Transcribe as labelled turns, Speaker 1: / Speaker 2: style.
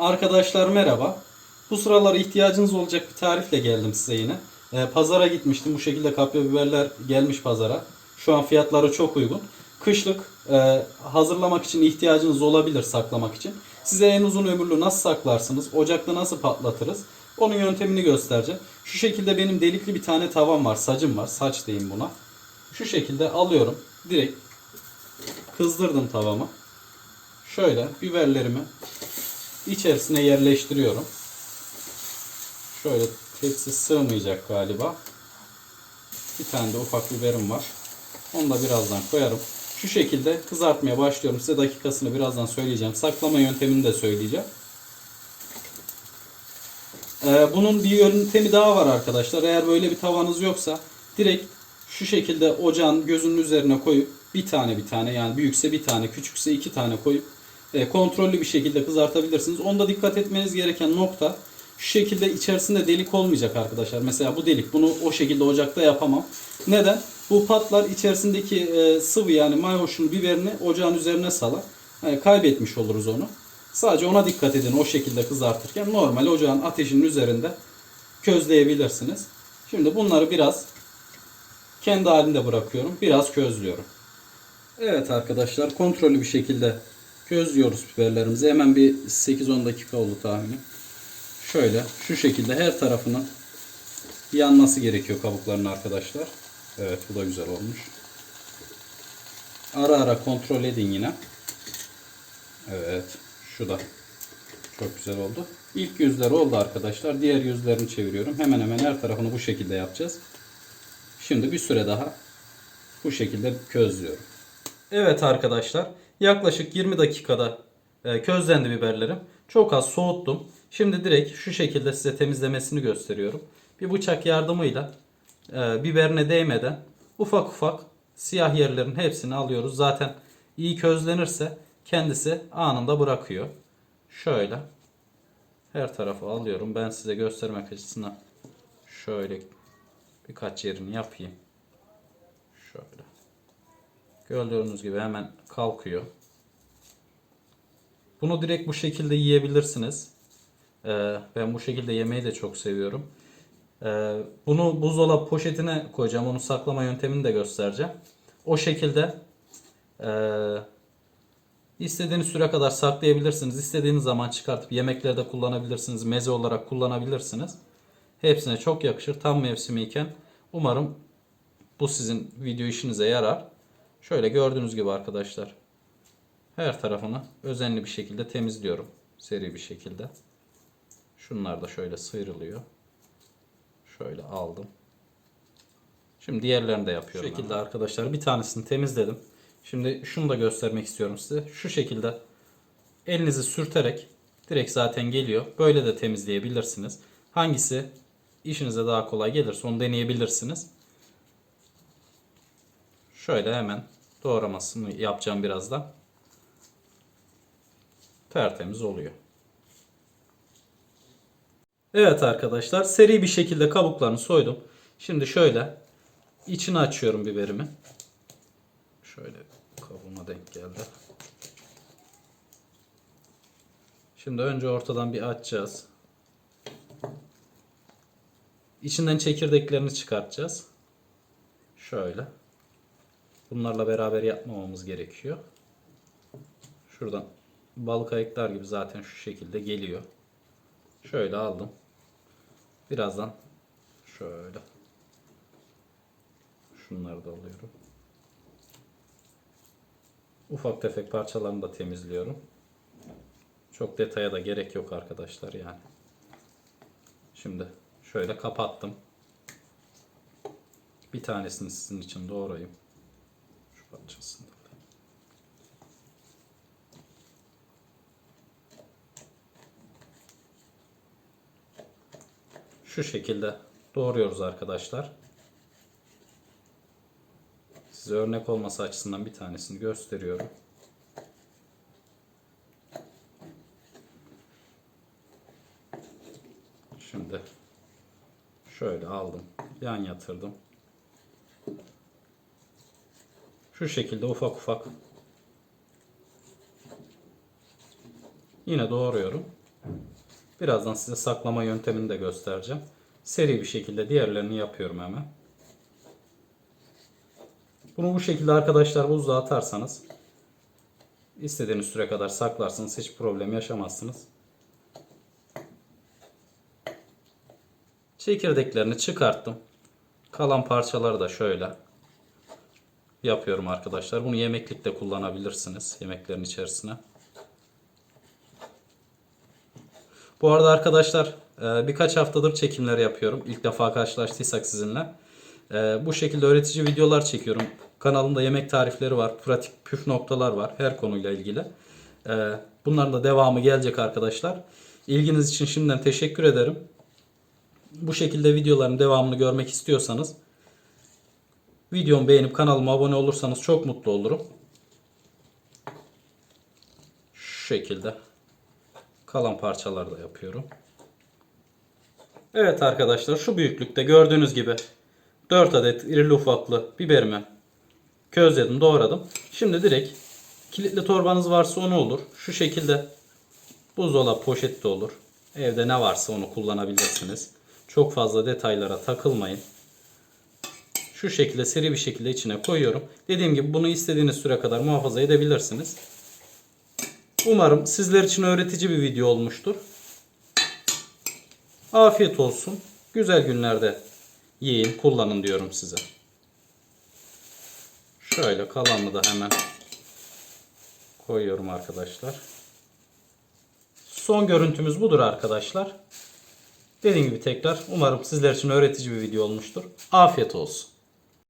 Speaker 1: Arkadaşlar merhaba. Bu sıralar ihtiyacınız olacak bir tarifle geldim size yine. Ee, pazara gitmiştim. Bu şekilde kapya biberler gelmiş pazara. Şu an fiyatları çok uygun. Kışlık e, hazırlamak için ihtiyacınız olabilir saklamak için. Size en uzun ömürlü nasıl saklarsınız, ocakta nasıl patlatırız onun yöntemini göstereceğim. Şu şekilde benim delikli bir tane tavam var, sacım var. Saç diyeyim buna. Şu şekilde alıyorum. Direkt kızdırdım tavamı. Şöyle biberlerimi içerisine yerleştiriyorum. Şöyle tepsi sığmayacak galiba. Bir tane de ufak biberim var. Onu da birazdan koyarım. Şu şekilde kızartmaya başlıyorum. Size dakikasını birazdan söyleyeceğim. Saklama yöntemini de söyleyeceğim. Ee, bunun bir yöntemi daha var arkadaşlar. Eğer böyle bir tavanız yoksa direkt şu şekilde ocağın gözünün üzerine koyup bir tane bir tane yani büyükse bir tane küçükse iki tane koyup e, kontrollü bir şekilde kızartabilirsiniz. Onda dikkat etmeniz gereken nokta şu şekilde içerisinde delik olmayacak arkadaşlar. Mesela bu delik. Bunu o şekilde ocakta yapamam. Neden? Bu patlar içerisindeki e, sıvı yani mayhoşun biberini ocağın üzerine salar. Yani kaybetmiş oluruz onu. Sadece ona dikkat edin o şekilde kızartırken. Normal ocağın ateşinin üzerinde közleyebilirsiniz. Şimdi bunları biraz kendi halinde bırakıyorum. Biraz közlüyorum. Evet arkadaşlar kontrollü bir şekilde közlüyoruz biberlerimizi. Hemen bir 8-10 dakika oldu tahminim. Şöyle şu şekilde her tarafının yanması gerekiyor kabukların arkadaşlar. Evet bu da güzel olmuş. Ara ara kontrol edin yine. Evet şu da çok güzel oldu. İlk yüzler oldu arkadaşlar. Diğer yüzlerini çeviriyorum. Hemen hemen her tarafını bu şekilde yapacağız. Şimdi bir süre daha bu şekilde közlüyorum. Evet arkadaşlar yaklaşık 20 dakikada e, közlendi biberlerim. Çok az soğuttum. Şimdi direkt şu şekilde size temizlemesini gösteriyorum. Bir bıçak yardımıyla e, biberine değmeden ufak ufak siyah yerlerin hepsini alıyoruz. Zaten iyi közlenirse kendisi anında bırakıyor. Şöyle her tarafı alıyorum. Ben size göstermek açısından şöyle birkaç yerini yapayım. Gördüğünüz gibi hemen kalkıyor. Bunu direkt bu şekilde yiyebilirsiniz. Ee, ben bu şekilde yemeyi de çok seviyorum. Ee, bunu buzdolabı poşetine koyacağım. Onu saklama yöntemini de göstereceğim. O şekilde ee, istediğiniz süre kadar saklayabilirsiniz. İstediğiniz zaman çıkartıp yemeklerde kullanabilirsiniz. Meze olarak kullanabilirsiniz. Hepsine çok yakışır. Tam mevsimi iken umarım bu sizin video işinize yarar. Şöyle gördüğünüz gibi arkadaşlar. Her tarafını özenli bir şekilde temizliyorum. Seri bir şekilde. Şunlar da şöyle sıyrılıyor. Şöyle aldım. Şimdi diğerlerini de yapıyorum. Şu şekilde arkadaşlar bir tanesini temizledim. Şimdi şunu da göstermek istiyorum size. Şu şekilde elinizi sürterek direkt zaten geliyor. Böyle de temizleyebilirsiniz. Hangisi işinize daha kolay gelirse onu deneyebilirsiniz. Şöyle hemen doğramasını yapacağım birazdan. Tertemiz oluyor. Evet arkadaşlar seri bir şekilde kabuklarını soydum. Şimdi şöyle içini açıyorum biberimi. Şöyle kabuğuna denk geldi. Şimdi önce ortadan bir açacağız. İçinden çekirdeklerini çıkartacağız. Şöyle. Bunlarla beraber yapmamamız gerekiyor. Şuradan balık ayıklar gibi zaten şu şekilde geliyor. Şöyle aldım. Birazdan şöyle şunları da alıyorum. Ufak tefek parçalarını da temizliyorum. Çok detaya da gerek yok arkadaşlar yani. Şimdi şöyle kapattım. Bir tanesini sizin için doğrayayım. Şu parçasını da alayım. Şu şekilde doğruyoruz arkadaşlar. Size örnek olması açısından bir tanesini gösteriyorum. Şimdi şöyle aldım. Yan yatırdım. Şu şekilde ufak ufak yine doğruyorum. Birazdan size saklama yöntemini de göstereceğim. Seri bir şekilde diğerlerini yapıyorum hemen. Bunu bu şekilde arkadaşlar buzluğa atarsanız istediğiniz süre kadar saklarsınız. Hiç problem yaşamazsınız. Çekirdeklerini çıkarttım. Kalan parçaları da şöyle yapıyorum arkadaşlar. Bunu yemeklikte kullanabilirsiniz yemeklerin içerisine. Bu arada arkadaşlar e, birkaç haftadır çekimler yapıyorum. İlk defa karşılaştıysak sizinle. E, Bu şekilde öğretici videolar çekiyorum. Kanalımda yemek tarifleri var. Pratik püf noktalar var. Her konuyla ilgili. E, Bunların da devamı gelecek arkadaşlar. İlginiz için şimdiden teşekkür ederim. Bu şekilde videoların devamını görmek istiyorsanız videomu beğenip kanalıma abone olursanız çok mutlu olurum. Şu şekilde kalan parçaları da yapıyorum. Evet arkadaşlar şu büyüklükte gördüğünüz gibi 4 adet irili ufaklı biberimi közledim doğradım. Şimdi direkt kilitli torbanız varsa onu olur. Şu şekilde buzdolabı poşet de olur. Evde ne varsa onu kullanabilirsiniz. Çok fazla detaylara takılmayın. Şu şekilde seri bir şekilde içine koyuyorum. Dediğim gibi bunu istediğiniz süre kadar muhafaza edebilirsiniz. Umarım sizler için öğretici bir video olmuştur. Afiyet olsun. Güzel günlerde yiyin, kullanın diyorum size. Şöyle kalanını da hemen koyuyorum arkadaşlar. Son görüntümüz budur arkadaşlar. Dediğim gibi tekrar umarım sizler için öğretici bir video olmuştur. Afiyet olsun.